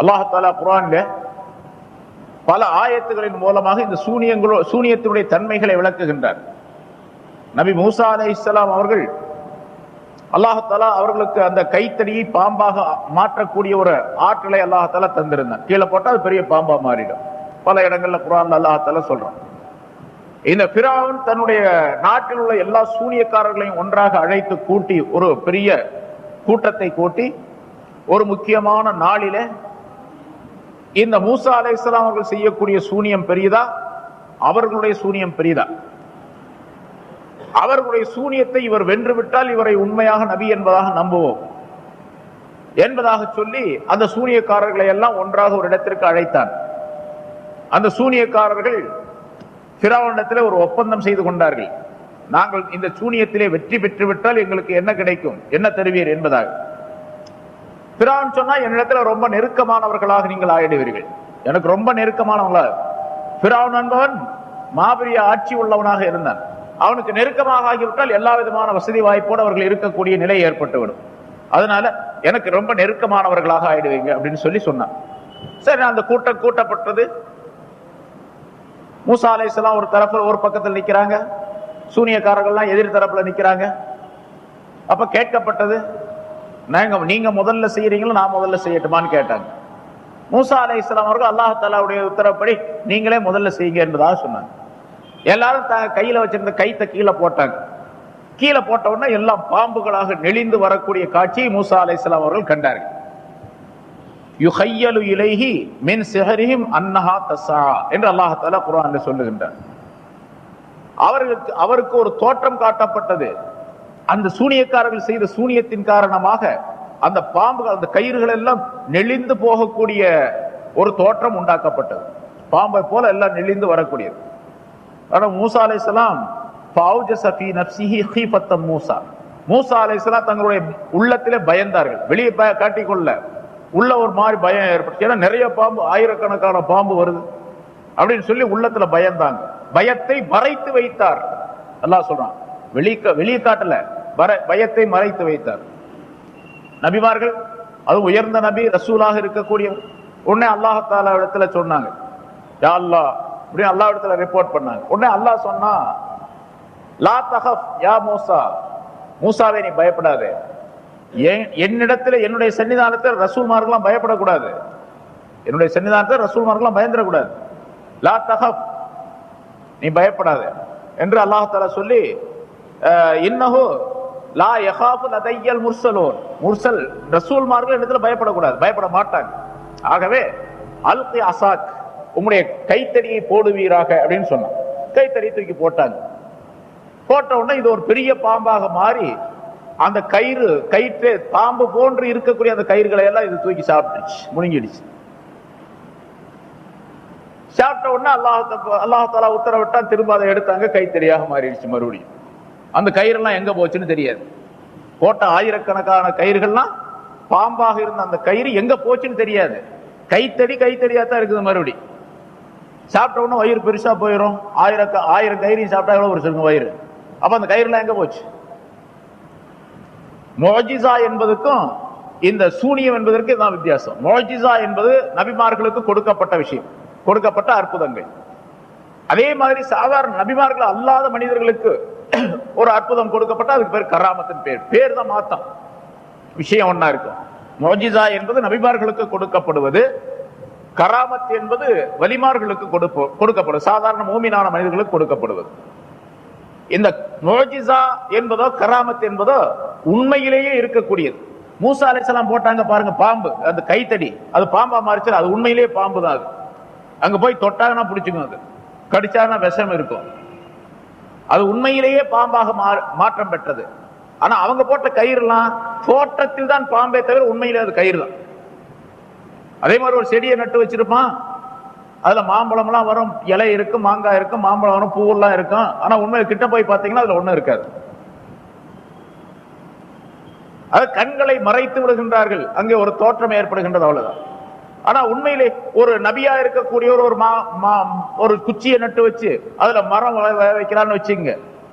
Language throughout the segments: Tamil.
அல்லாஹாலா குரான்ல பல ஆயத்துகளின் மூலமாக இந்த சூனியங்களோ சூனியத்தினுடைய தன்மைகளை விளக்குகின்றார். நபி மூசா அலை இஸ்லாம் அவர்கள் அல்லாஹாலா அவர்களுக்கு அந்த கைத்தடியை பாம்பாக மாற்றக்கூடிய ஒரு ஆற்றலை அல்லாஹாலா தந்திருந்தான். கீழே போட்டா அது பெரிய பாம்பா மாறிடும். பல இடங்கள்ல குரான் அல்லாஹாலா சொல்றான். இந்த பிராவன் தன்னுடைய நாட்டில் உள்ள எல்லா சூனியக்காரர்களையும் ஒன்றாக அழைத்து கூட்டி ஒரு பெரிய கூட்டத்தை கூட்டி ஒரு முக்கியமான நாளில இந்த மூசா அலை இஸ்லாம் அவர்கள் செய்யக்கூடிய சூனியம் பெரியதா? அவர்களுடைய சூனியம் பெரியதா? அவர்களுடைய சூனியத்தை இவர் வென்றுவிட்டால் இவரை உண்மையாக நபி என்பதாக நம்புவோம். என்பதாக சொல்லி அந்த சூனியக்காரர்களை எல்லாம் ஒன்றாக ஒரு இடத்திற்கு அழைத்தான். அந்த சூனியக்காரர்கள் திராவண்டத்திலே ஒரு ஒப்பந்தம் செய்து கொண்டார்கள். நாங்கள் இந்த சூனியத்திலே வெற்றி பெற்றுவிட்டால் எங்களுக்கு என்ன கிடைக்கும்? என்ன தருவீர் என்பதாக. பிரான் சொன்னா என்னிடத்துல ரொம்ப நெருக்கமானவர்களாக நீங்கள் ஆயிடுவீர்கள். எனக்கு ரொம்ப நெருக்கமானவங்களா பிரான் என்பவன் மாபெரிய ஆட்சி உள்ளவனாக இருந்தான். அவனுக்கு நெருக்கமாக ஆகிவிட்டால் எல்லா விதமான வசதி வாய்ப்போடு அவர்கள் இருக்கக்கூடிய நிலை ஏற்பட்டுவிடும். அதனால எனக்கு ரொம்ப நெருக்கமானவர்களாக ஆயிடுவீங்க அப்படின்னு சொல்லி சொன்னான். சரி அந்த கூட்டம் கூட்டப்பட்டது. மூசா அலைசலாம் ஒரு தரப்புல ஒரு பக்கத்தில் நிக்கிறாங்க. சூனியக்காரர்கள்லாம் எதிர் தரப்புல நிக்கிறாங்க. அப்ப கேட்கப்பட்டது நாங்கள் நீங்க முதல்ல செய்கிறீங்களோ நான் முதல்ல செய்யட்டுமான்னு கேட்டாங்க. மூசா அலை இஸ்லாம் அவர்கள் அல்லாஹாலாவுடைய உத்தரப்படி நீங்களே முதல்ல செய்யுங்க என்பதாக சொன்னாங்க. எல்லாரும் த கையில வச்சிருந்த கைத்தை கீழே போட்டாங்க. கீழே போட்ட உடனே எல்லாம் பாம்புகளாக நெளிந்து வரக்கூடிய காட்சியை மூசா அலை இஸ்லாம் அவர்கள் கண்டார்கள். யுஹையலு இலைஹி மின் சிஹரிஹிம் அன்னஹா தசா என்று அல்லாஹ் குரான் சொல்லுகின்றார். அவர்களுக்கு அவருக்கு ஒரு தோற்றம் காட்டப்பட்டது. அந்த சூனியக்காரர்கள் செய்த சூனியத்தின் காரணமாக அந்த பாம்புகள் அந்த கயிறுகள் எல்லாம் நெளிந்து போகக்கூடிய ஒரு தோற்றம் உண்டாக்கப்பட்டது. பாம்பை போல எல்லாம் நெளிந்து வரக்கூடியது. ஆனால் மூசா அலைஹிஸ்ஸலாம் மூசா. மூசா அலைஹிஸ்ஸலாம் தங்களுடைய உள்ளத்திலே பயந்தார்கள். வெளியே பய- காட்டிக்கொள்ள. உள்ள ஒரு மாதிரி பயம் ஏற்பட்டு ஏன்னா நிறைய பாம்பு ஆயிரக்கணக்கான பாம்பு வருது. அப்படின்னு சொல்லி உள்ளத்துல பயந்தாங்க. பயத்தை மறைத்து வைத்தார். எல்லாம் சொல்றான். வெளிய வெளியே காட்டல. பயத்தை மறைத்து வைத்தார். நபிமார்கள் அது உயர்ந்த நபி ரசூலாக இருக்கக்கூடிய உடனே அல்லாஹால இடத்துல சொன்னாங்க. யா அல்லாஹ் அப்படின்னு அல்லாஹ் இடத்துல ரிப்போர்ட் பண்ணாங்க. உடனே அல்லாஹ் சொன்னா லா தஹப் யா மூசா. மூசாவே நீ பயப்படாதே. என்னிடத்துல என்னுடைய சன்னிதானத்தில் ரசூல்மார்கள்லாம் பயப்படக்கூடாது. என்னுடைய சன்னிதானத்தில் ரசூல்மார்கள்லாம் பயந்துடக்கூடாது. லா தஹப் நீ பயப்படாத. என்று அல்லாஹால சொல்லி அஹ், லா யஹாஃபு லதையல் முர்சலோன். முர்சல் ரசூல்மார்கள் இடத்துல பயப்படக்கூடாது. பயப்பட மாட்டாங்க. ஆகவே அல்கி அசாக் உம்முடைய கைத்தடியை போடுவீராக அப்படின்னு சொன்னான். கைத்தடி தூக்கி போட்டாங்க. போட்ட உடனே இது ஒரு பெரிய பாம்பாக மாறி அந்த கயிறு கயிற்று பாம்பு போன்று இருக்கக்கூடிய அந்த கயிறுகளை எல்லாம் இது தூக்கி சாப்பிட்டுச்சு முழுங்கிடுச்சு. சாப்பிட்ட உடனே அல்லாஹ் அல்லாஹாலா உத்தரவிட்டான். திரும்ப அதை எடுத்தாங்க. கைத்தறியாக மாறிடுச்சு மறுபடியும். அந்த கயிறெல்லாம் எங்க போச்சுன்னு தெரியாது. போட்ட ஆயிரக்கணக்கான கயிறுகள்லாம் பாம்பாக இருந்த அந்த கயிறு எங்க போச்சுன்னு தெரியாது. கைத்தடி கைத்தடியா தான் இருக்குது மறுபடி. சாப்பிட்ட உடனே வயிறு பெருசா போயிடும் ஆயிரம் ஆயிரம் கயிறையும் சாப்பிட்டா எவ்வளவு ஒரு இருக்கும் வயிறு? அப்ப அந்த கயிறுலாம் எங்க போச்சு? மோஜிசா என்பதுக்கும் இந்த சூனியம் என்பதற்கு இதுதான் வித்தியாசம். மோஜிசா என்பது நபிமார்களுக்கு கொடுக்கப்பட்ட விஷயம். கொடுக்கப்பட்ட அற்புதங்கள். அதே மாதிரி சாதாரண நபிமார்கள் அல்லாத மனிதர்களுக்கு ஒரு அற்புதம் கொடுக்கப்பட்ட அதுக்கு பேர் கராமத்தின் பேர். பேர் தான் மாத்தம். விஷயம் ஒன்னா இருக்கும். மோஜிசா என்பது நபிமார்களுக்கு கொடுக்கப்படுவது கராமத் என்பது வலிமார்களுக்கு கொடுப்போம் கொடுக்கப்படும் சாதாரண மூமினான மனிதர்களுக்கு கொடுக்கப்படுவது. இந்த மோஜிசா என்பதோ கராமத் என்பதோ உண்மையிலேயே இருக்கக்கூடியது. மூசா அலைசலாம் போட்டாங்க பாருங்க பாம்பு அந்த கைத்தடி. அது பாம்பா மாறிச்சு அது உண்மையிலேயே பாம்பு தான் அது. அங்க போய் தொட்டாங்கன்னா பிடிச்சுக்கும் அது. கடிச்சாங்கன்னா விஷம் இருக்கும். அது உண்மையிலேயே பாம்பாக மாற்றம் பெற்றது. ஆனா அவங்க போட்ட கயிறுலாம் தோற்றத்தில் தான் பாம்பே தவிர உண்மையிலே அது கயிறு தான். அதே மாதிரி ஒரு செடியை நட்டு வச்சிருப்பான். அதுல மாம்பழம் எல்லாம் வரும். இலை இருக்கும் மாங்காய் இருக்கும் மாம்பழம் வரும் பூவெல்லாம் இருக்கும் ஆனா உண்மையில கிட்ட போய் பார்த்தீங்கன்னா அதுல ஒண்ணும் இருக்காது. அது கண்களை மறைத்து விடுகின்றார்கள். அங்கே ஒரு தோற்றம் ஏற்படுகின்றது அவ்வளவுதான். ஆனா உண்மையிலே ஒரு நபியா இருக்கக்கூடிய ஒரு மா மா- ஒரு குச்சியை நட்டு வச்சு அதுல மரம் வள- வைக்கிறான்னு வச்சுங்க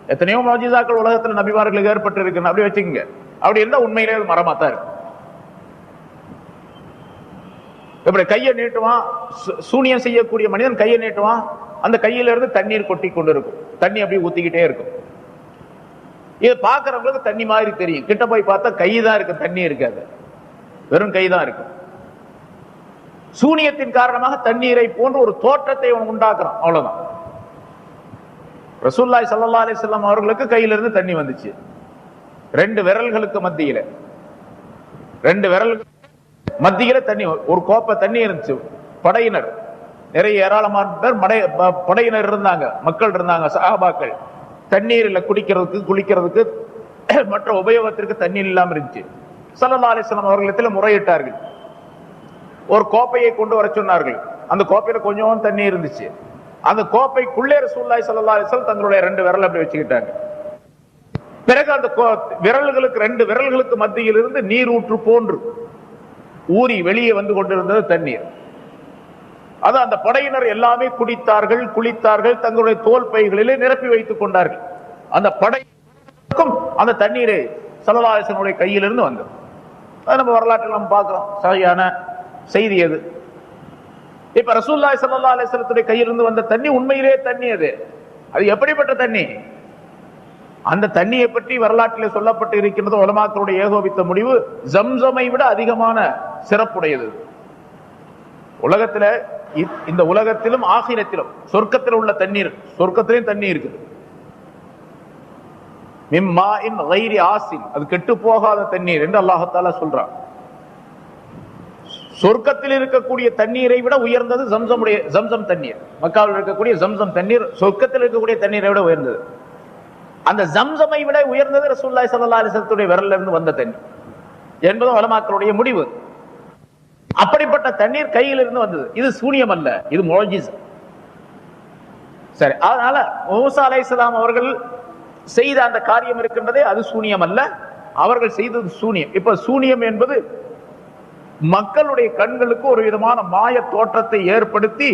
எத்தனையோ மோஜிதாக்கள் உலகத்துல நபிமார்களுக்கு ஏற்பட்டு இருக்கு அப்படி வச்சுங்க அப்படி இருந்தா உண்மையிலே அது மரமா தான் இருக்கு இப்படி கையை நீட்டுவான் சூனியம் செய்யக்கூடிய மனிதன் கையை நீட்டுவான் அந்த கையில இருந்து தண்ணீர் கொட்டி கொண்டு இருக்கும். தண்ணி அப்படியே ஊத்திக்கிட்டே இருக்கும். இது பாக்குறவங்களுக்கு தண்ணி மாதிரி தெரியும். கிட்ட போய் பார்த்தா கை தான் இருக்கு தண்ணி இருக்காது. வெறும் கை தான் இருக்கு. சூனியத்தின் காரணமாக தண்ணீரை போன்ற ஒரு தோற்றத்தை அவன் உண்டாக்குறான். அவ்வளவுதான். ரசூல்லாய் சல்லா அலைஹி அவர்களுக்கு கையில இருந்து தண்ணி வந்துச்சு. ரெண்டு விரல்களுக்கு மத்தியில. ரெண்டு விரல்கள் மத்தியில தண்ணி ஒரு கோப்பை தண்ணி இருந்துச்சு. படையினர். நிறைய ஏராளமான பேர் மடை படையினர் இருந்தாங்க. மக்கள் இருந்தாங்க சஹாபாக்கள். தண்ணீரில் குடிக்கிறதுக்கு குளிக்கிறதுக்கு மற்ற உபயோகத்திற்கு தண்ணீர் இல்லாமல் இருந்துச்சு. சல்லா அலிஸ்லாம் அவர்களிடத்தில் முறையிட்டார்கள். ஒரு கோப்பையை கொண்டு வர சொன்னார்கள். அந்த கோப்பையில கொஞ்சம் தண்ணி இருந்துச்சு. அந்த கோப்பைக்குள்ளே ரசூல்லாய் சல்லா அலிசல் தங்களுடைய ரெண்டு விரல் அப்படி வச்சுக்கிட்டாங்க. பிறகு அந்த கோ- விரல்களுக்கு ரெண்டு விரல்களுக்கு மத்தியில் இருந்து நீர் ஊற்று போன்று ஊறி வெளியே வந்து கொண்டிருந்தது தண்ணீர். அது அந்த படையினர் எல்லாமே குடித்தார்கள் குளித்தார்கள் தங்களுடைய தோல் பைகளிலே நிரப்பி வைத்துக் கொண்டார்கள். அந்த படைக்கும் அந்த தண்ணீரை சலதாசனுடைய கையிலிருந்து வந்தது. அது நம்ம வரலாற்றில் நம்ம பார்க்கிறோம். சரியான செய்தி அது இப்ப ரசூல்லாய் சல்லா அலிஸ்லத்துடைய கையிலிருந்து வந்த தண்ணி உண்மையிலே தண்ணி அது. அது எப்படிப்பட்ட தண்ணி? அந்த தண்ணியை பற்றி வரலாற்றிலே சொல்லப்பட்டு இருக்கின்றது உலமாக்களுடைய ஏகோபித்த முடிவு ஜம்சமை விட அதிகமான சிறப்புடையது. உலகத்துல இந்த உலகத்திலும் ஆகிரத்திலும் சொர்க்கத்தில் உள்ள தண்ணீர் சொர்க்கத்திலையும் தண்ணி இருக்குது மிம்மா இன் ஆசின். அது கெட்டு போகாத தண்ணீர் என்று அல்லாஹத்தாலா சொல்றான். சொர்க்கத்தில் இருக்கக்கூடிய தண்ணீரை விட உயர்ந்தது சம்சமுடைய சம்சம் தண்ணீர். மக்காவில் இருக்கக்கூடிய ஜம்சம் தண்ணீர் சொர்க்கத்தில் இருக்கக்கூடிய தண்ணீரை விட உயர்ந்தது. அந்த ஜம்சமை விட உயர்ந்தது ரசூல்லாய் சல்லா அலிசத்துடைய விரல்ல இருந்து வந்த தண்ணீர். என்பதும் வளமாக்களுடைய முடிவு. அப்படிப்பட்ட தண்ணீர் கையில் இருந்து வந்தது. இது சூனியம் அல்ல இது முழஜிஸ் சரி அதனால மூசா அலைஹிஸ்ஸலாம் அவர்கள் செய்த அந்த காரியம் இருக்கின்றதே அது சூனியம் அல்ல. அவர்கள் செய்தது சூனியம். இப்ப சூனியம் என்பது மக்களுடைய கண்களுக்கு ஒரு விதமான மாய தோற்றத்தை ஏற்படுத்தி